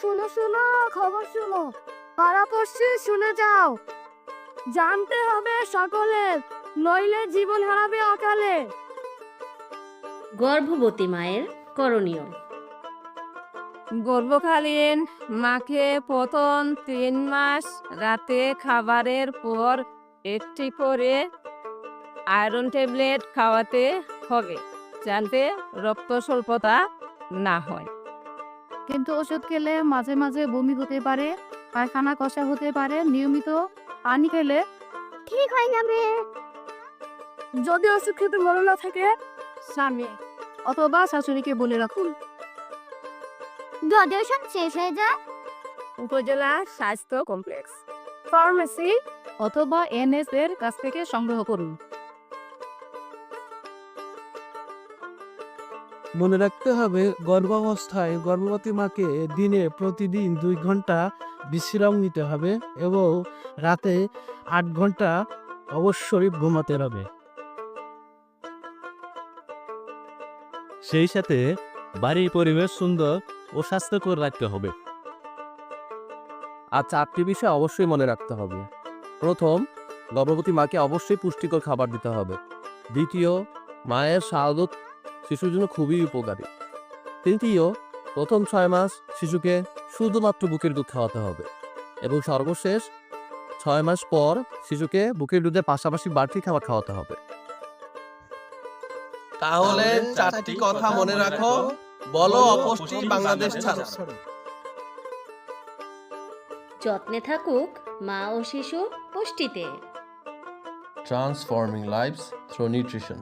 শুনো শুনো খবর শুনো। পাড়াপড়শি শুনে যাও। জানতে হবে সকলের নইলে জীবন হারাবে অকালে। গর্ভবতী মায়ের করণীয়। গর্ভকালীন মাকে প্রথম তিন মাস রাতে খাবারের পর একটি করে আয়রন ট্যাবলেট খাওয়াতে হবে যাতে রক্ত স্বল্পতা না হয়। কিন্তু ওষুধ খেলে মাঝে মাঝে বমি হতে পারে পায়খানা কষা হতে পারে নিয়মিত পানি খেলে। ঠিক হয়ে যাবে যদি ওষুধ খেতে মনে না থাকে স্বামী অথবা শাশুড়িকে বলে রাখুন। ওষুধ শেষ হয়ে যায়? উপজেলা স্বাস্থ্য কমপ্লেক্স ফার্মেসি অথবা এনএস এর কাছ থেকে সংগ্রহ করুন। মনে রাখতে হবে গর্ভাবস্থায় গর্ভবতী মাকে দিনে প্রতিদিন দুই ঘণ্টা বিশ্রাম নিতে হবে এবং রাতে আট ঘণ্টা অবশ্যই ঘুমাতে হবে। সেই সাথে বাড়ির পরিবেশ সুন্দর ও স্বাস্থ্যকর রাখতে হবে। আর চারটি বিষয় অবশ্যই মনে রাখতে হবে। প্রথম গর্ভবতী মাকে অবশ্যই পুষ্টিকর খাবার দিতে হবে। দ্বিতীয় মায়ের শাহাদত শিশুর জন্য খুবই উপকারী। তৃতীয় প্রথম ছয় মাস শিশুকে শুধুমাত্র বুকের দুধ খাওয়াতে হবে এবং সর্বশেষ ছয় মাস পর শিশুকে বুকের দুধের পাশাপাশি বাড়তি খাবার খাওয়াতে হবে। তাহলে চারটি কথা মনে রাখো। বলো অপুষ্টি বাংলাদেশ ছাড়ো। যত্নে থাকুক মা ও শিশু পুষ্টিতে। Transforming lives through nutrition